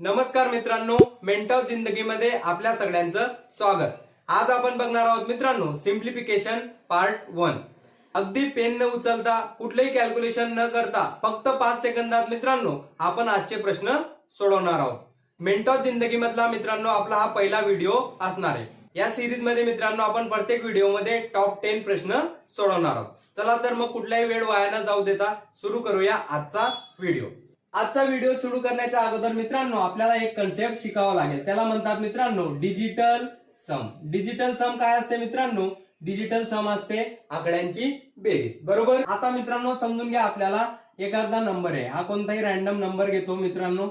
नमस्कार मित्रांनो मेंटल जिंदगीमध्ये आपल्या सगळ्यांचं स्वागत. आज आपण बघणार आहोत मित्रांनो सिम्प्लिफिकेशन पार्ट वन. अगदी पेन न उचलता कुठलेही कॅल्क्युलेशन न करता फक्त पाच सेकंदात मित्रांनो आपण आजचे प्रश्न सोडवणार आहोत. मेंटॉल जिंदगी मधला मित्रांनो आपला हा पहिला व्हिडिओ असणार आहे. या सिरीजमध्ये मित्रांनो आपण प्रत्येक व्हिडिओमध्ये टॉप टेन प्रश्न सोडवणार आहोत. चला तर मग कुठलाही वेळ वाया न जाऊ देता सुरू करूया आजचा व्हिडिओ आजचा व्हिडिओ सुरू करण्याच्या अगोदर मित्रांनो आपल्याला एक कन्सेप्ट शिकावा लागेल. त्याला म्हणतात मित्रांनो डिजिटल सम डिजिटल सम काय असते मित्रांनो? डिजिटल सम असते आकड्यांची बेरीज. बरोबर? आता मित्रांनो समजून घ्या आपल्याला. एखादा नंबर आहे. हा कोणताही रॅन्डम नंबर घेतो मित्रांनो.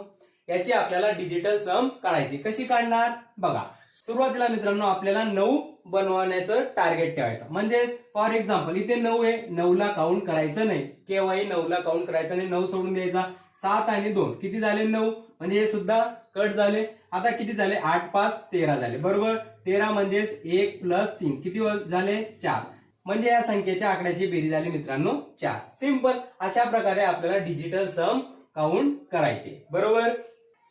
याची आपल्याला डिजिटल सम काढायची. कशी काढणार? बघा. सुरुवातीला मित्रांनो आपल्याला नऊ बनवण्याचं टार्गेट ठेवायचं. म्हणजे फॉर एक्झाम्पल इथे नऊ आहे. नऊला काउंट करायचं नाही. केव्हाही नऊला काउंट करायचं नाही. नऊ सोडून द्यायचा. सात आणि दोन. किती झाले? नऊ. म्हणजे हे सुद्धा कट झाले. आता किती झाले? आठ पाच तेरा झाले. बरोबर? तेरा म्हणजेच एक प्लस तीन. किती झाले? चार. म्हणजे या संख्येच्या आकड्याची बेरी झाली मित्रांनो चार. सिंपल अशा प्रकारे आपल्याला डिजिटल सम काउंट करायचे. बरोबर?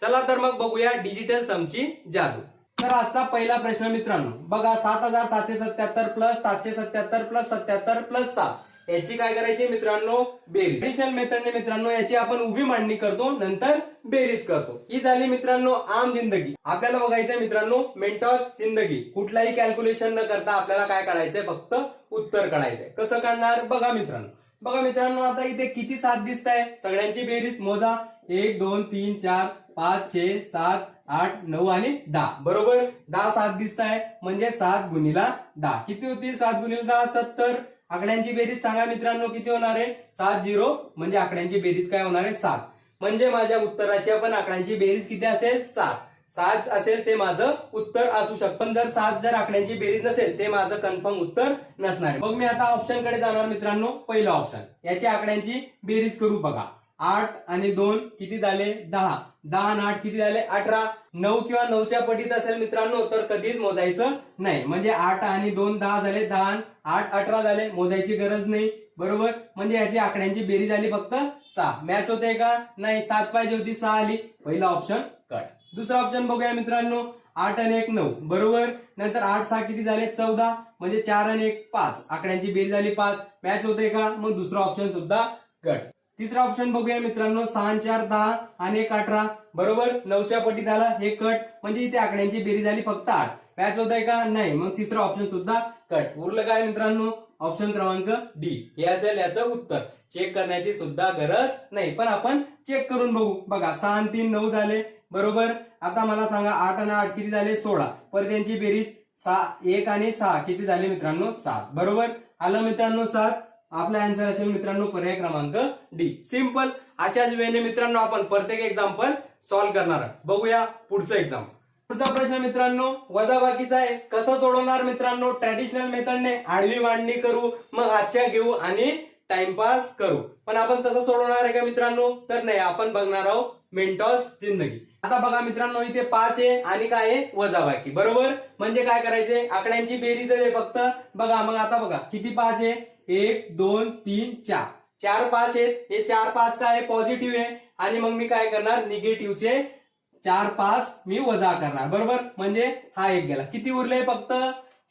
चला तर मग बघूया डिजिटल समची जादू. तर आजचा पहिला प्रश्न मित्रांनो बघा सात हजार सातशे सत्याहत्तर प्लस सातशे सत्याहत्तर प्लस सत्याहत्तर प्लस सात. याची काय करायची मित्रांनो? बेरीज. ट्रेडिशनल मेथडने मित्रांनो याची आपण उभी मांडणी करतो नंतर बेरीज करतो. ही झाली मित्रांनो आम जिंदगी. आपल्याला बघायचंय मित्रांनो मेंटॉल जिंदगी. कुठलाही कॅल्क्युलेशन न करता आपल्याला काय काढायचंय? फक्त उत्तर काढायचंय. कसं काढणार? बघा मित्रांनो. बघा मित्रांनो आता इथे किती सात दिसत आहे सगळ्यांची बेरीज मोजा. एक दोन तीन चार पाच छे सात आठ नऊ आणि दहा. बरोबर? दहा सात दिसत आहे म्हणजे सात गुणिला दहा. किती होतील सात गुणिला दहा सत्तर. आकड्यांची बेरीज सांगा मित्रांनो किती होणार आहे? सात झिरो म्हणजे आकड्यांची बेरीज काय होणार आहे? सात. म्हणजे माझ्या उत्तराची पण आकड्यांची बेरीज किती असेल? सात. सात असेल ते माझं उत्तर असू शकतं. पण जर सात जर आकड्यांची बेरीज नसेल ते माझं कन्फर्म उत्तर नसणार मग मी आता ऑप्शनकडे जाणार मित्रांनो पहिलं ऑप्शन याची आकड्यांची बेरीज करू बघा. आठ आणि दोन किती झाले? दहा. दहा आणि आठ किती झाले? अठरा. नऊ किंवा नऊच्या पटीत असेल मित्रांनो तर कधीच मोजायचं नाही. म्हणजे आठ आणि दोन दहा झाले दहा आणि आठ अठरा झाले मोजायची गरज नाही. बरोबर? म्हणजे याची आकड्यांची बेरी झाली फक्त सहा. मॅच होते का? नाही. सात पाहिजे होती सहा आली. पहिला ऑप्शन कट दुसरा ऑप्शन बघूया मित्रांनो. आठ आणि एक नऊ. बरोबर? नंतर आठ सहा किती झाले? चौदा. म्हणजे चार आणि एक पाच. आकड्यांची बेरी झाली पाच. मॅच होते का? मग दुसरा ऑप्शन सुद्धा कट तिसरा ऑप्शन बघूया मित्रांनो. सहा चार दहा आणि एक अठरा. बरोबर? नऊच्या पटीत आला. हे कट. म्हणजे इथे आकड्यांची बेरीज झाली फक्त आठ. मॅच होत आहे का? नाही. मग तिसरा ऑप्शन सुद्धा कट. उरलं काय मित्रांनो? ऑप्शन क्रमांक डी हे असेल याचं उत्तर. चेक करण्याची सुद्धा गरज नाही. पण आपण चेक करून बघू. बघा सहा आणि तीन नऊ झाले. बरोबर? आता मला सांगा आठ आणि आठ किती झाले? सोळा. परत यांची बेरीज सहा एक आणि सहा. किती झाले मित्रांनो? सात. बरोबर? आलं मित्रांनो सात. आपला आन्सर असेल मित्रांनो पर्याय क्रमांक डी सिंपल अशाच वेळेने मित्रांनो आपण प्रत्येक एक्झाम्पल सॉल्व्ह करणार आहोत. बघूया पुढचं एक्झाम्पल पुढचा प्रश्न मित्रांनो वजाबाकीचा आहे. कसं सोडवणार मित्रांनो? ट्रॅडिशनल मेथडने आडवी मांडणी करू मग हातच्या घेऊ आणि टाइमपास करू. पण आपण तसं सोडवणार आहे का मित्रांनो? तर नाही आपण बघणार आहोत मेंटॉस जिंदगी. आता बघा मित्रांनो इथे पाच आहे आणि काय आहे? वजाबाकी बरोबर? म्हणजे काय करायचे? आकड्यांची बेरीज आहे फक्त. बघा मग आता बघा किती पाच आहे? एक दोन तीन चार. चार पाच आहेत. हे चार पाच काय आहे? पॉझिटिव्ह आहे. आणि मग मी काय करणार? निगेटिव्हचे चार पाच मी वजा करणार. बरोबर? म्हणजे हा एक गेला. किती उरले फक्त?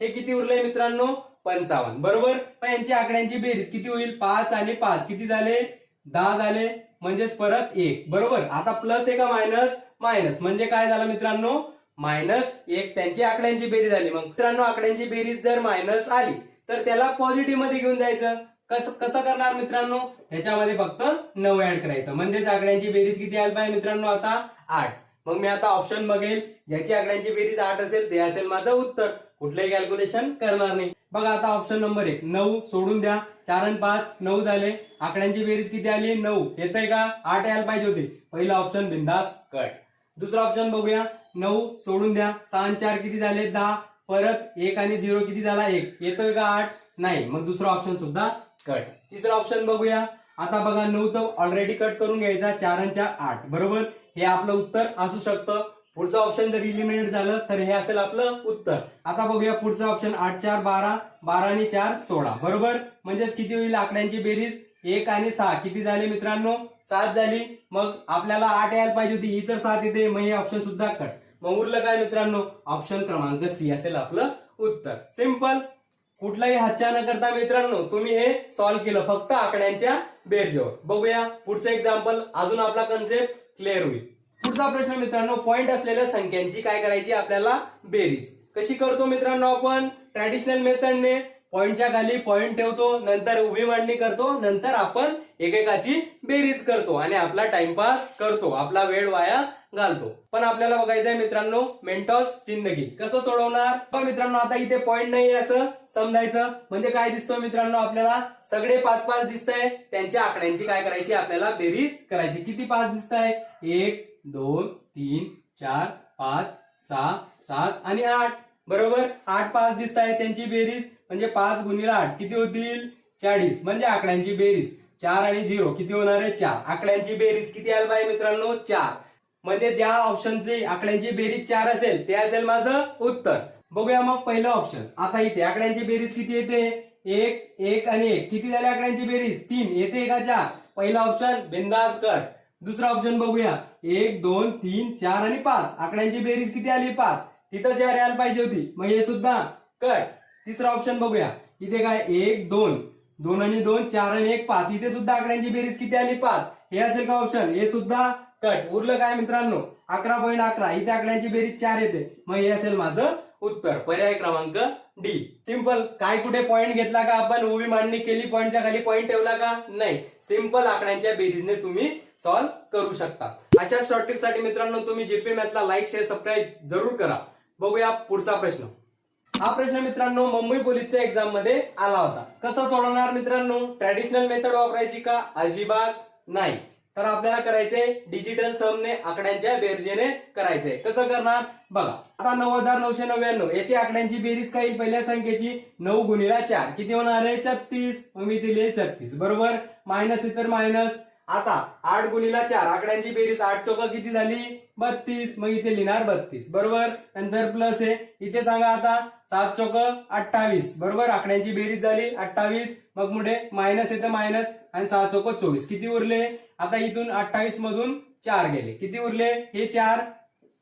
हे किती उरले मित्रांनो? पंचावन्न. बरोबर? मग यांची आकड्यांची बेरीज किती होईल? पाच आणि पाच. किती झाले? दहा झाले. म्हणजेच परत एक. बरोबर? आता प्लस आहे का मायनस मायनस म्हणजे काय झालं मित्रांनो? मायनस एक. त्यांची आकड्यांची बेरीज आली. मग मित्रांनो आकड्यांची बेरीज जर मायनस आली तर त्याला पॉझिटिव्हमध्ये घेऊन जायचं. कसं कसं करणार मित्रांनो? ह्याच्यामध्ये फक्त नऊ ऍड करायचं. म्हणजेच आकड्यांची बेरीज किती आली पाहिजे मित्रांनो आता? आठ. मग मी आता ऑप्शन बघेल. ज्याची आकड्यांची बेरीज आठ असेल ते असेल माझं उत्तर. कुठलंही कॅल्क्युलेशन करणार नाही. बघा आता ऑप्शन नंबर एक. नऊ सोडून द्या. चार आणि पाच नऊ झाले. आकड्यांची बेरीज किती आली? नऊ. येतंय का? आठ यायला पाहिजे होते. पहिला ऑप्शन बिंदास कट दुसरा ऑप्शन बघूया. नऊ सोडून द्या. सहा आणि चार किती झाले? दहा. परत एक आणि झिरो किती झाला? एक. येतोय का आठ? नाही. मग दुसरा ऑप्शन सुद्धा कट तिसरा ऑप्शन बघूया. आता बघा नऊ तर ऑलरेडी कट करून घ्यायचा. चार आणि चार आठ. बरोबर? हे आपलं उत्तर असू शकतं. पुढचं ऑप्शन जर इलिमिनेट झालं तर हे असेल आपलं उत्तर. आता बघूया पुढचं ऑप्शन आठ चार बारा बारा आणि चार सोळा. बरोबर? म्हणजेच किती होईल आकड्यांची बेरीज? एक आणि सहा. किती झाले मित्रांनो? सात झाली. मग आपल्याला आठ यायला पाहिजे होती. ही तर सात येते. मग हे ऑप्शन सुद्धा कट. मग उरलं काय मित्रांनो? ऑप्शन क्रमांक सी असेल आपलं उत्तर. सिंपल कुठलाही हातच्या न करता मित्रांनो तुम्ही हे सॉल्व्ह केलं. फक्त आकड्यांच्या बेरजेवर. बघूया. पुढचं एक्झाम्पल अजून आपला कन्सेप्ट क्लिअर होईल. पुढचा प्रश्न मित्रांनो पॉइंट असलेल्या संख्यांची काय करायची आपल्याला बेरीज. कशी करतो मित्रांनो आपण? ट्रॅडिशनल मेथडने पॉईंटच्या खाली पॉईंट ठेवतो नंतर उभी मांडणी करतो नंतर आपण एकेकाची बेरीज करतो आणि आपला टाइमपास करतो आपला वेळ वाया घालतो. पण आपल्याला बघायचंय मित्रांनो मेंटॉस जिंदगी. कसं सोडवणार? पण मित्रांनो आता इथे पॉईंट नाही असं समजायचं. म्हणजे काय दिसतो मित्रांनो आपल्याला? सगळे पाच पाच दिसत आहे त्यांच्या आकड्यांची काय करायची? आपल्याला बेरीज करायची. किती पाच दिसत आहे एक दोन तीन चार पाच सहा सात आणि आठ. बरोबर? आठ पाच दिसत आहे त्यांची बेरीज. म्हणजे पाच गुणिला आठ किती होतील? चाळीस. म्हणजे आकड्यांची बेरीज. चार आणि झिरो. किती होणार आहे? चार. आकड्यांची बेरीज किती आलं पाहिजे मित्रांनो? चार. म्हणजे ज्या ऑप्शनचे आकड्यांची बेरीज चार असेल ते असेल माझं उत्तर. बघूया मग पहिलं ऑप्शन आता इथे आकड्यांची बेरीज किती येते? एक एक आणि एक. किती झाले आकड्यांची बेरीज? तीन. येते का चार? पहिला ऑप्शन बिंदास कट. दुसरा ऑप्शन बघूया. एक दोन तीन चार आणि पाच. आकड्यांची बेरीज किती आली? पाच. तिथं चार यायला पाहिजे होती. मग हे सुद्धा कट. तिसरा ऑप्शन बघूया. इथे काय? एक दोन. दोन आणि दोन चार आणि एक पाच. इथे सुद्धा आकड्यांची बेरीज किती आली? पाच. हे असेल का ऑप्शन हे सुद्धा कट. उरलं काय मित्रांनो? अकरा पॉईंट अकरा. इथे आकड्यांची बेरीज चार येते. मग हे असेल माझं उत्तर. पर्याय क्रमांक डी सिंपल काय कुठे पॉईंट घेतला का आपण? उभी मांडणी केली पॉईंटच्या खाली पॉईंट ठेवला का? नाही. सिंपल आकड्यांच्या बेरीजने तुम्ही सॉल्व्ह करू शकता. अशा शॉर्टसाठी मित्रांनो तुम्ही जेपी मॅथला लाईक शेअर सबस्क्राईब जरूर करा. बघूया पुढचा प्रश्न. हा प्रश्न मित्रांनो मुंबई पोलीसच्या एक्झाममध्ये आला होता. कसा सोडवणार मित्रांनो? ट्रॅडिशनल मेथड वापरायची का? अजिबात नाही. तर आपल्याला करायचंय डिजिटल समने आकड्यांच्या बेरजेने करायचंय कसं करणार? बघा आता नऊ हजार नऊशे नव्याण्णव याची आकड्यांची बेरीज काय पहिल्या संख्येची नऊ गुणिला चार. किती होणार आहे? छत्तीस. मग मी दिली छत्तीस. बरोबर? मायनस इतर मायनस. आता आठ गुणिला चार. आकड्यांची बेरीज आठ चौका किती झाली? बत्तीस. मग इथे लिहिणार बत्तीस. बरोबर? नंतर प्लस आहे इथे सांगा आता. सात चौक अठ्ठावीस. बरोबर? आकड्यांची बेरीज झाली अठ्ठावीस. मग पुढे मायनस येतं मायनस आणि सहा चौक चोवीस. किती उरले? आता इथून अठ्ठावीस मधून चार गेले. किती उरले? हे चार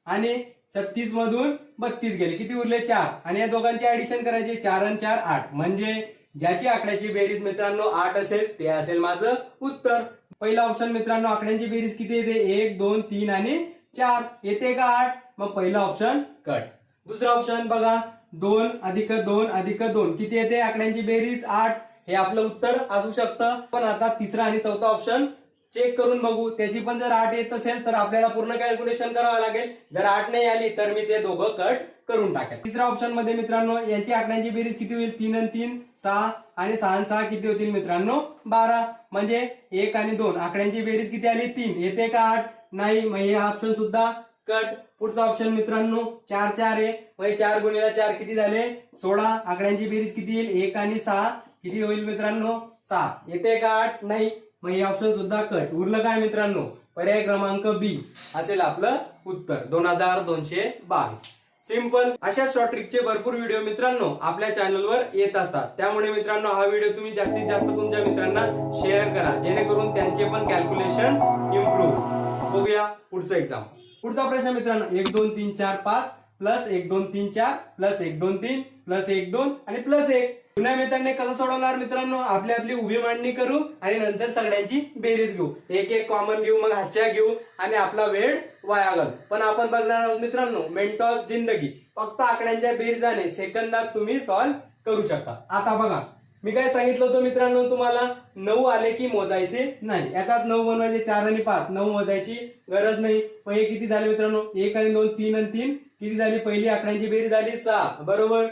आणि छत्तीस मधून बत्तीस गेले. किती उरले? चार. आणि या दोघांचे ऍडिशन करायचे चार आणि चार आठ. म्हणजे ज्याची आकड्याची बेरीज मित्रांनो आठ असेल ते असेल माझं उत्तर. पहिला ऑप्शन मित्रांनो आकड्यांची बेरीज किती येते? एक दोन तीन आणि चार. येते का आठ? मग पहिला ऑप्शन कट दुसरा ऑप्शन बघा. दोन अधिक दोन अधिक दोन. किती येते? आकड्यांची बेरीज आठ. हे आपलं उत्तर असू शकतं. पण आता तिसरा आणि चौथा ऑप्शन चेक करून बघू. त्याची पण जर आठ येत असेल तर आपल्याला पूर्ण कॅल्क्युलेशन करावं लागेल. जर आठ नाही आली तर मी ते दोघं कट करून टाकेल. तिसऱ्या ऑप्शनमध्ये मित्रांनो यांची आकड्यांची बेरीज किती होईल? तीन आणि तीन सहा आणि सहा आणि सहा किती होतील मित्रांनो? बारा. म्हणजे एक आणि दोन. आकड्यांची बेरीज किती आली? तीन. येते का आठ? नाही. मग हे ऑप्शन सुद्धा कट पुढचा ऑप्शन मित्रांनो चार चार आहे. म्हणजे चार गुणीला चार किती झाले? सोळा. आकड्यांची बेरीज किती येईल? एक आणि सहा. किती होईल मित्रांनो? सहा येते का आठ? नाही. मग हे ऑप्शन सुद्धा कट उरलं काय मित्रांनो? पर्याय क्रमांक बी असेल आपलं उत्तर. दोन हजार दोनशे बावीस. सिंपल अशा शॉर्ट ट्रिकचे भरपूर व्हिडिओ मित्रांनो आपल्या चॅनलवर येत असतात. त्यामुळे मित्रांनो हा व्हिडिओ तुम्ही जास्तीत जास्त तुमच्या मित्रांना शेअर करा. जेणेकरून त्यांचे पण कॅल्क्युलेशन इम्प्रूव्ह बघूया पुढचं एक्झाम पुढचा प्रश्न मित्रांनो. एक दोन तीन चार पाच. प्लस एक दोन तीन चार प्लस एक दोन तीन प्लस एक दोन आणि प्लस एक. जुन्या मेथडने कसं सोडवणार मित्रांनो? आपली आपली उभी मांडणी करू आणि नंतर सगळ्यांची बेरीज घेऊ. एक एक कॉमन घेऊ मग हातच्या घेऊ आणि आपला वेळ वाया घालू. पण आपण बघणार आहोत मित्रांनो मेंटॉस जिंदगी. फक्त आकड्यांच्या बेरीजाने सेकंदात तुम्ही सॉल्व्ह करू शकता. आता बघा मी काय सांगितलं होतं मित्रांनो तुम्हाला? नऊ आले की मोजायचे? नाही याच्यात नऊ बनवायचे चार आणि पाच. नऊ मोजायची गरज नाही. पण हे किती झाले मित्रांनो? एक आणि दोन तीन आणि तीन. किती झाली? पहिली आकड्यांची बेरीज झाली सहा. बरोबर?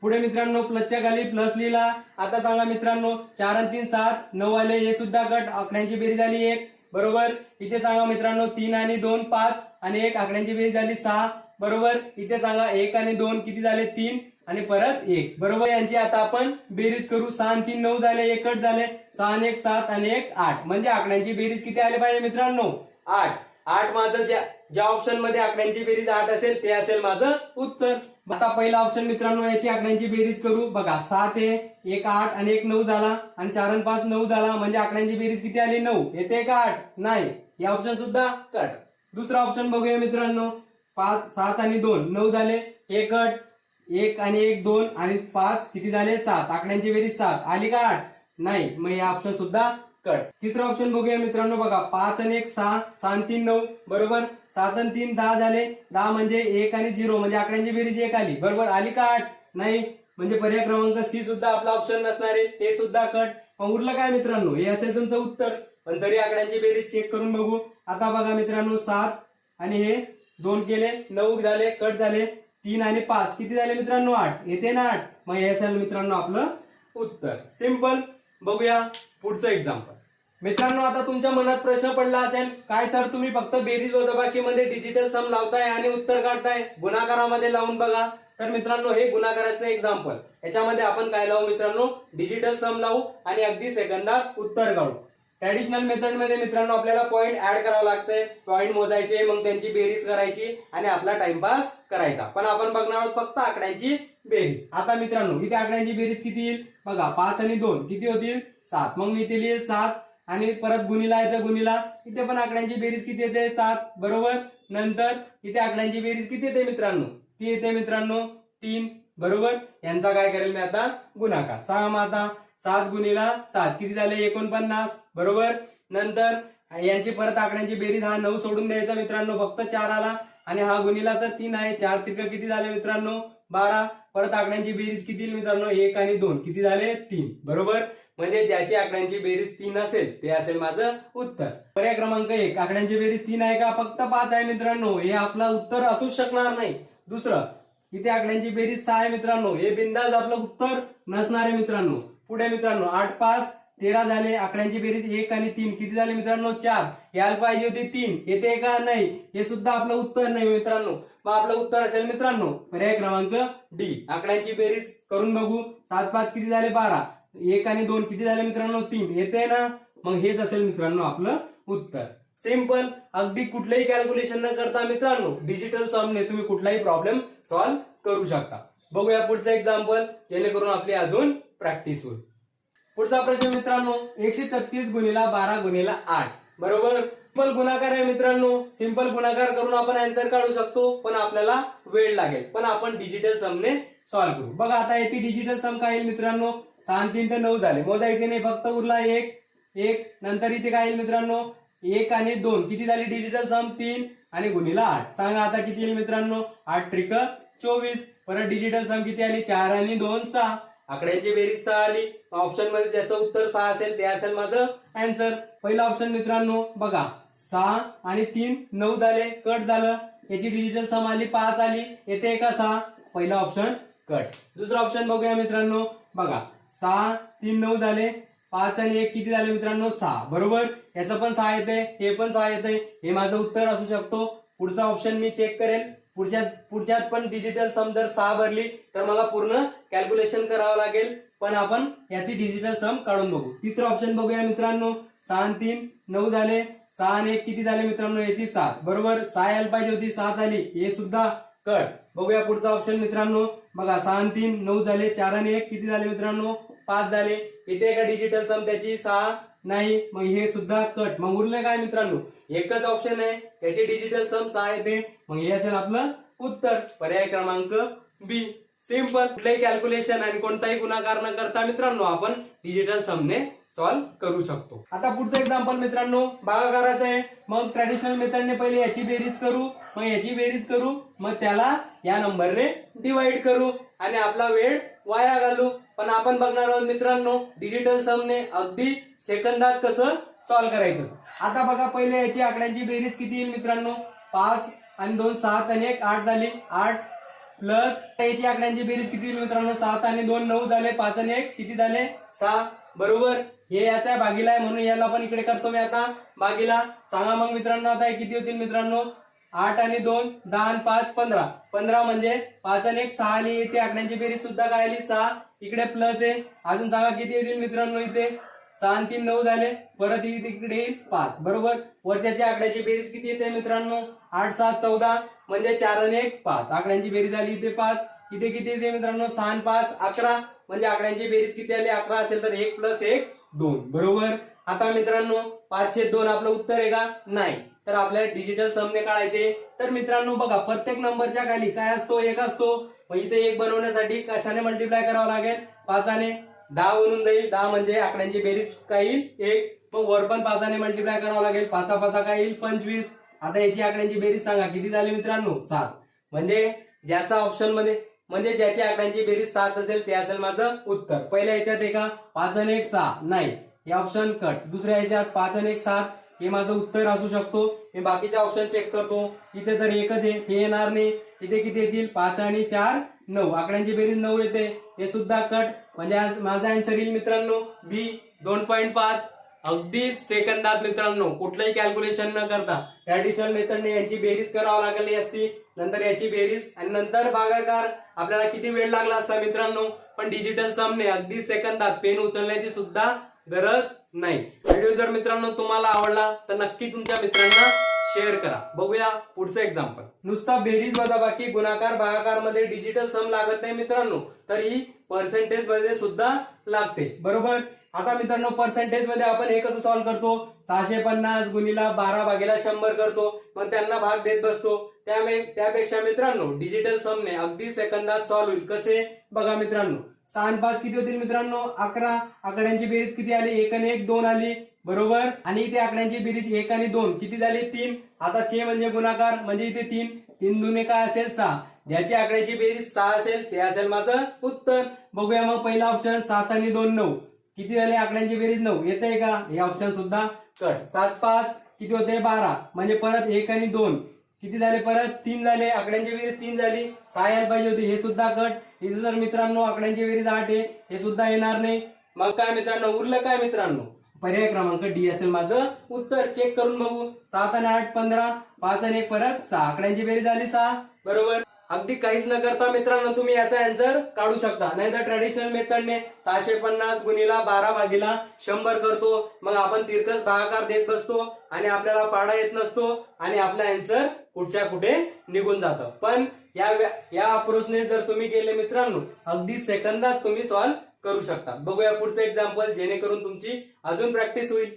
पुढे मित्रांनो प्लसच्या खाली प्लस लिहिला. आता सांगा मित्रांनो चार आणि तीन सात. नऊ आले हे सुद्धा गट आकड्यांची बेरीज झाली एक. बरोबर? इथे सांगा मित्रांनो तीन आणि दोन पाच. आणि एक आकड्यांची बेरीज झाली सहा. बरोबर? इथे सांगा एक आणि दोन. किती झाले? तीन. आणि परत एक. बरोबर? यांची आता आपण बेरीज करू. सहा तीन नऊ झाले एकच झाले. सहा एक सात आणि एक आठ. म्हणजे आकड्यांची बेरीज किती आली पाहिजे मित्रांनो? आठ. आठ माझं ज्या ज्या ऑप्शनमध्ये आकड्यांची बेरीज आठ असेल ते असेल माझं उत्तर. आता पहिला ऑप्शन मित्रांनो याची आकड्यांची बेरीज करू. बघा सात आहे एक आठ आणि एक नऊ झाला. आणि चार आणि पाच नऊ झाला. म्हणजे आकड्यांची बेरीज किती आली? नऊ. येते का आठ? नाही. या ऑप्शन सुद्धा कट. दुसरा ऑप्शन बघूया मित्रांनो. पाच सात आणि दोन. नऊ झाले. एक कट एक आणि एक दोन आणि पाच. किती झाले? सात. आकड्यांची बेरीज सात. आली का आठ? नाही. मग हे ऑप्शन सुद्धा कट. तिसरा ऑप्शन बघूया मित्रांनो बघा. पाच आणि एक सहा. सहा तीन नऊ. बरोबर? सात आणि तीन दहा झाले. दहा म्हणजे एक आणि झिरो. म्हणजे आकड्यांची बेरीज एक आली. बरोबर? आली का आठ? नाही. म्हणजे पर्याय क्रमांक सी सुद्धा आपला ऑप्शन नसणार आहे. ते सुद्धा कट. मग उरलं काय मित्रांनो? हे असेल तुमचं उत्तर. पण तरी आकड्यांची बेरीज चेक करून बघू. आता बघा मित्रांनो सात आणि हे दोन केले. नऊ झाले. कट झाले. तीन आणि पाच. किती झाले मित्रांनो? आठ. येते ना आठ? मग हे असेल मित्रांनो आपलं उत्तर. सिंपल बघूया पुढचं एक्झाम्पल मित्रांनो आता तुमच्या मनात प्रश्न पडला असेल काय सर तुम्ही फक्त बेरीज वजाबाकीमध्ये डिजिटल सम लावताय आणि उत्तर काढताय? गुणाकारामध्ये लावून बघा. तर मित्रांनो हे गुणाकाराचं एक्झाम्पल याच्यामध्ये आपण काय लावू मित्रांनो? डिजिटल सम लावू आणि अगदी सेकंदात उत्तर काढू. ट्रॅडिशनल मेथडमध्ये मित्रांनो आपल्याला पॉईंट ऍड करावं लागतंय. पॉईंट मोजायचे मग त्यांची बेरीज करायची आणि आपला टाइमपास करायचा. पण आपण बघणार आहोत फक्त आकड्यांची बेरीज. आता मित्रांनो इथे आकड्यांची बेरीज किती येईल? बघा पाच आणि दोन. किती होतील? सात. मग मी इथे लिहिल सात. आणि परत गुणीला येतं गुणीला. इथे पण आकड्यांची बेरीज किती येते? सात. बरोबर? नंतर इथे आकड्यांची बेरीज किती येते मित्रांनो? ती येते मित्रांनो तीन. बरोबर? यांचा काय करेल मी आता गुणाकार. सांगा मग आता सात गुणीला सात. किती झाले? एकोणपन्नास. बरोबर? नंतर यांची परत आकड्यांची बेरीज हा नऊ सोडून द्यायचा मित्रांनो. फक्त चार आला. आणि हा गुणीला तर तीन आहे. चार तिकडे किती झाले मित्रांनो? बारा. परत आकड्यांची बेरीज किती मित्रांनो? एक आणि दोन. किती झाले? तीन. बरोबर? म्हणजे ज्याची आकड्यांची बेरीज तीन असेल ते असेल माझं उत्तर. पर्याय क्रमांक एक. आकड्यांची बेरीज तीन आहे का? फक्त पाच आहे मित्रांनो. हे आपलं उत्तर असूच शकणार नाही. दुसरं इथे आकड्यांची बेरीज सहा आहे मित्रांनो. हे बिंदाज आपलं उत्तर नसणार आहे मित्रांनो. पुढे मित्रांनो आठ पाच तेरा झाले आकड्यांची बेरीज एक आणि तीन. किती झाले मित्रांनो? चार. यायला पाहिजे होते तीन. येते का? नाही. हे सुद्धा आपलं उत्तर नाही मित्रांनो. मग आपलं उत्तर असेल मित्रांनो पर्याय क्रमांक डी. आकड्यांची बेरीज करून बघू. सात पाच किती झाले? बारा. एक आणि दोन किती झाले मित्रांनो? तीन. येते ना? मग हेच असेल मित्रांनो आपलं उत्तर. सिंपल. अगदी कुठलंही कॅल्क्युलेशन न करता मित्रांनो डिजिटल समने तुम्ही कुठलाही प्रॉब्लेम सॉल्व्ह करू शकता. बघूया पुढचं एक्झाम्पल जेणेकरून आपली अजून प्रॅक्टिस होईल. पुढचा प्रश्न मित्रांनो एकशे छत्तीस गुणीला बारा गुणीला आठ. बरोबर? सिंपल गुणाकार आहे मित्रांनो. सिंपल गुणाकार करून आपण आन्सर काढू शकतो पण आपल्याला वेळ लागेल. पण आपण डिजिटल समने सॉल्व्ह करू. बघा आता याची डिजिटल सम काय येईल मित्रांनो? सहा तीन ते नऊ झाले. मोजायचे नाही फक्त उरला एक. एक नंतर इथे काय येईल मित्रांनो? एक आणि दोन. किती झाली डिजिटल सम तीन आणि गुणीला आठ. सांगा आता किती येईल मित्रांनो? आठ ट्रिक चोवीस. परत डिजिटल सम किती आली चार आणि दोन सहा. आकड्यांची बेरीज सहा आली. ऑप्शनमध्ये त्याचं उत्तर सहा असेल ते असेल माझं आन्सर पहिला ऑप्शन मित्रांनो बघा. सहा आणि तीन नऊ झाले कट झालं. याची डिजिटल सम आली पाच आली. येते का सहा? पहिला ऑप्शन कट. दुसरा ऑप्शन बघूया मित्रांनो. बघा. सहा तीन नऊ झाले. पाच आणि एक किती झाले मित्रांनो? सहा. बरोबर? याचं पण सहा येते हे पण सहा येते हे माझं उत्तर असू शकतो. पुढचा ऑप्शन मी चेक करेल. पुढच्या पुढच्यात पण डिजिटल सम जर सहा भरली तर मला पूर्ण कॅल्क्युलेशन करावं लागेल. पण आपण याची डिजिटल सम काढून बघू. तिसरं ऑप्शन बघूया मित्रांनो. सहा तीन नऊ झाले. सहा आणि एक किती झाले मित्रांनो? याची सात. बरोबर? सहा यायला पाहिजे होती सहा झाली. हे सुद्धा कळ. बघूया पुढचा ऑप्शन मित्रांनो. बघा सहा तीन नऊ झाले. चार आणि एक किती झाले मित्रांनो? पाच झाले. इथे एका डिजिटल सम त्याची सहा नाही मग हे सुद्धा कट मग उरले काय मित्रांनो? एकच ऑप्शन आहे. त्याचे डिजिटल सम सहा येते मग हे असेल आपलं उत्तर. पर्याय क्रमांक बी सिंपल कुठलंही कॅल्क्युलेशन आणि कोणताही गुणाकार न करता मित्रांनो आपण डिजिटल समने सॉल्व्ह करू शकतो. आता पुढचं एक्झाम्पल मित्रांनो भागाकाराचं आहे. मग ट्रॅडिशनल मेथडने पहिले याची बेरीज करू. मग याची बेरीज करू. मग त्याला या नंबरने डिवाइड करू. आणि आपला वेळ वाया घालू. पण आपण बघणार आहोत मित्रांनो डिजिटल समने अगदी सेकंदात कसं सॉल्व्ह करायचं. आता बघा पहिले याची आकड्यांची बेरीज किती येईल मित्रांनो? पाच आणि दोन सात आणि एक आठ झाली. आठ प्लस याची आकड्यांची बेरीज किती येईल मित्रांनो? सात आणि दोन नऊ झाले. पाच आणि एक किती झाले? सहा. बरोबर? हे याचा भागीला आहे म्हणून याला पण इकडे करतो मी आता. बागीला सांगा मग मित्रांनो आता हे किती होतील मित्रांनो? आठ आणि दोन दहा आणि पाच पंधरा. पंधरा म्हणजे पाच आणि एक सहा आली इथे आकड्यांची बेरीज सुद्धा काय आली सहा इकडे प्लस आहे. अजून सांगा किती येतील मित्रांनो इथे? सहा आणि तीन नऊ झाले. परत येईल तिकडे येईल पाच. बरोबर? वरच्याच्या आकड्याची बेरीज किती येते मित्रांनो? आठ सात चौदा. म्हणजे चार आणि एक पाच. आकड्यांची बेरीज आली इथे पाच. इथे किती येते मित्रांनो? सहा आणि पाच. अकरा. म्हणजे आकड्यांची बेरीज किती आली? अकरा असेल तर एक प्लस एक दोन. बरोबर? आता मित्रांनो पाचशे दोन आपलं उत्तर आहे का? नाही. तर आपल्याला डिजिटल समने काढायचे. तर मित्रांनो बघा प्रत्येक नंबरच्या खाली काय असतो? एक असतो. मग इथे एक बनवण्यासाठी कशाने मल्टिप्लाय करावं लागेल? पाचाने. दहा बनून जाईल. दहा म्हणजे आकड्यांची बेरीज काय येईल? एक. मग वर पण पाचाने मल्टिप्लाय करावं लागेल. पाचा पाचा काय येईल? पंचवीस. आता याची आकड्यांची बेरीज सांगा. किती झाली मित्रांनो? सात. म्हणजे ज्याचा ऑप्शनमध्ये म्हणजे ज्याची आकड्यांची बेरीज सात असेल ते असेल माझं उत्तर. पहिल्या याच्यात एका पाच आणि एक सहा. नाही. हे ऑप्शन कट दुसऱ्या याच्यात पाच आणि एक सात. हे माझं उत्तर असू शकतो. मी बाकीचे ऑप्शन चेक करतो. इथे तर एकच आहे. हे येणार नाही. इथे किती येतील? पाच आणि चार नऊ. आकड्यांची बेरीज नऊ येते. हे सुद्धा कट. म्हणजे आज माझा आन्सर येईल मित्रांनो. बी दोन पॉईंट पाच. अगदी सेकंदात मित्रांनो. कुठलंही कॅल्क्युलेशन न करता. ट्रॅडिशनल मेथडने यांची बेरीज करावं लागली असती. नंतर याची बेरीज आणि नंतर भागाकार. आपल्याला किती वेळ लागला असता मित्रांनो? पण डिजिटल समने अगदी सेकंदात पेन उचलण्याची सुद्धा गरज नाही. व्हिडिओ जर मित्रांनो तुम्हाला आवडला तर नक्की तुमच्या मित्रांना शेअर करा. बघूया पुढचं एक्झाम्पल नुसता बेरीज वजाबाकी गुणाकार भागाकारमध्ये डिजिटल सम लागत नाही मित्रांनो. तर ही पर्सेंटेजमध्ये सुद्धा लागते. बरोबर? आता मित्रांनो पर्सेंटेजमध्ये आपण हे कसं सॉल्व्ह करतो? सहाशे पन्नास गुणीला बारा भागेला शंभर करतो. पण त्यांना भाग देत बसतो. त्यापेक्षा मित्रांनो डिजिटल समने अगदी सेकंदात सॉल्व्ह होईल. कसे? बघा मित्रांनो सहा पाच किती होतील मित्रांनो? अकरा. आकड्यांची बेरीज किती आली? एक आणि एक दोन आली. बरोबर? आणि इथे आकड्यांची बेरीज एक आणि दोन. किती झाली? तीन. आता चे म्हणजे गुणाकार म्हणजे इथे तीन. तीन दुने काय असेल? सहा. ज्याची आकड्याची बेरीज सहा असेल ते असेल माझं उत्तर. बघूया मग पहिला ऑप्शन सात आणि दोन नऊ. किती झाले आकड्यांची बेरीज? नऊ. येते का? हे ऑप्शन सुद्धा कट. सात पाच. किती होते? बारा. म्हणजे परत एक आणि दोन. किती झाले परत? तीन झाले. आकड्यांची बेरीज तीन झाली. सहा यायला पाहिजे होती. हे सुद्धा कट. इथे जर मित्रांनो आकड्यांची बेरीज आठ आहे. हे सुद्धा येणार नाही. मग काय मित्रांनो? उरलं काय मित्रांनो? पर्याय क्रमांक डी असेल माझं. उत्तर चेक करून बघू. सात आणि आठ पंधरा. पाच आणि एक परत सहा. आकड्यांची बेरीज झाली सहा. बरोबर? अगदी काहीच न करता मित्रांनो तुम्ही याचा आन्सर काढू शकता. नाही तर ट्रॅडिशनल मेथडने सहाशे पन्नास गुणीला बारा भागीला शंभर करतो. मग आपण तिरकस भागाकार देत बसतो आणि आपल्याला पाडा येत नसतो आणि आपला अँसर कुठच्या कुठे निघून जातं. पण या या अप्रोचने जर तुम्ही केले मित्रांनो अगदी सेकंदात तुम्ही सॉल्व्ह करू शकता. बघूया पुढचं एक्झाम्पल जेणेकरून तुमची अजून प्रॅक्टिस होईल.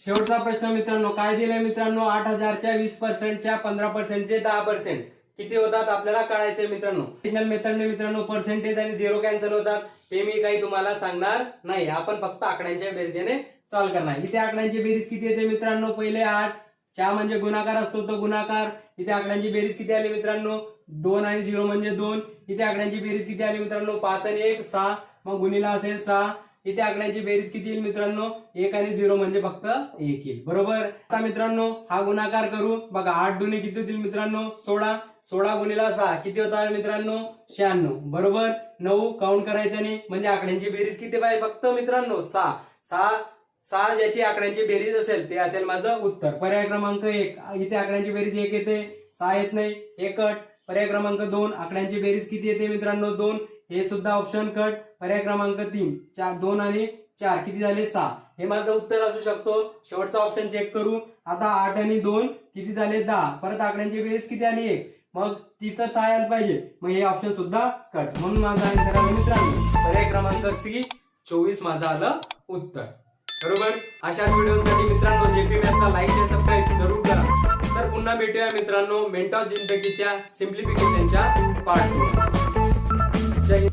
शेवटचा प्रश्न मित्रांनो काय दिलाय मित्रांनो? आठ हजारच्या वीस पर्सेंटच्या पंधरा पर्सेंटचे दहा पर्सेंट किती होतात आपल्याला कळायचंय मित्रांनो. ट्रॅडिशनल मेथडने मित्रांनो पर्सेंटेज आणि झिरो कॅन्सल होतात. ते मी काही तुम्हाला सांगणार नाही. आपण फक्त आकड्यांच्या बेरजेने सॉल्व्ह करणार. इथे आकड्यांची बेरीज किती येते मित्रांनो? पहिले आठ. चार म्हणजे गुणाकार असतो तो गुणाकार. इथे आकड्यांची बेरीज किती आली मित्रांनो? दोन आणि झिरो म्हणजे दोन. इथे आकड्यांची बेरीज किती आली मित्रांनो? पाच आणि एक सहा. मग गुणीला असेल सहा. इथे आकड्यांची बेरीज किती येईल मित्रांनो? एक आणि झिरो म्हणजे फक्त एक येईल. बरोबर? आता मित्रांनो हा गुणाकार करू. बघा आठ दोन्ही किती होतील मित्रांनो? सोळा. सोळा गुणिला सहा. किती होता मित्रांनो? शहाण्णव. बरोबर? नऊ काउंट करायचं नाही म्हणजे आकड्यांची बेरीज किती पाहिजे फक्त मित्रांनो सहा. सहा सहा ज्याची आकड्यांची बेरीज असेल ते असेल माझं उत्तर. पर्याय क्रमांक एक. इथे आकड्यांची बेरीज एक येते सहा येत नाही. हे कट. पर्याय क्रमांक दोन. आकड्यांची बेरीज किती येते मित्रांनो? दोन. हे सुद्धा ऑप्शन कट. पर्याय क्रमांक तीन. चार दोन आणि चार. किती झाले? सहा. हे माझं उत्तर असू शकतो. शेवटचा ऑप्शन चेक करू. आता आठ आणि दोन. किती झाले? दहा. परत आकड्यांची बेरीज किती आली एक? मग तिथं सहा पाहिजे. मग हे ऑप्शन सुद्धा कट म्हणून माझा आन्सर आला मित्रांनो पर्याय क्रमांक सी चोवीस माझं आलं उत्तर. बरोबर? अशाच व्हिडिओसाठी मित्रांनो जेपी मॅथला लाईक आणि सबस्क्राईब जरूर करा. तर पुन्हा भेटूया मित्रांनो मेंटॉस जिंदगीच्या सिम्प्लिफिकेशनच्या पार्ट